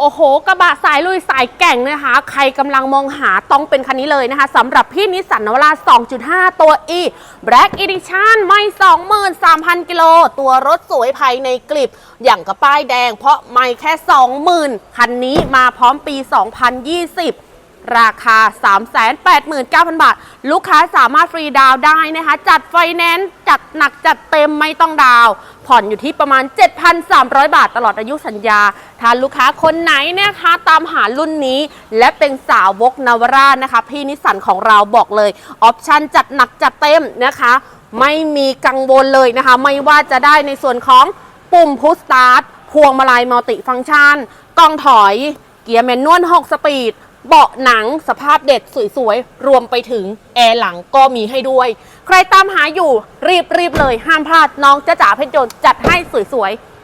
โอ้โห กระบะสายลุยสายแก่งนะคะ ใครกำลังมองหาต้องเป็นคันนี้เลยนะคะสำหรับพี่นิสสันนวรา 2.5 ตัว E Black Edition ไม่ 23,000 กิโล ตัวรถสวยภายในกลิบ อย่างกับป้ายแดง เพราะไม่แค่ 20,000 คันนี้มาพร้อมปี 2020ราคา 389,000 บาท ลูกค้าสามารถฟรีดาวได้นะคะ จัดไฟแนนซ์ จัดหนักจัดเต็มไม่ต้องดาว ผ่อนอยู่ที่ประมาณ 7,300 บาทตลอดอายุสัญญาถ้าลูกค้าคนไหนเนะคะ ตามหารุ่นนี้ และเป็นสาวกนาวรานะคะ พี่นิสสันของเราบอกเลย ออปชันจัดหนักจัดเต็มนะคะ ไม่มีกังวลเลยนะคะ ไม่ว่าจะได้ในส่วนของปุ่มพุชสตาร์ทพวงมาลัยมัลติฟังก์ชันกล้องถอย เกียร์แมนนวล 6 สปีด เบาะหนังสภาพเด็ดสวยๆ รวมไปถึงแอร์หลังก็มีให้ด้วย ใครตามหาอยู่รีบๆเลยห้ามพลาดน้องจ้าจ๋าเพชรยนต์จัดให้สวยๆ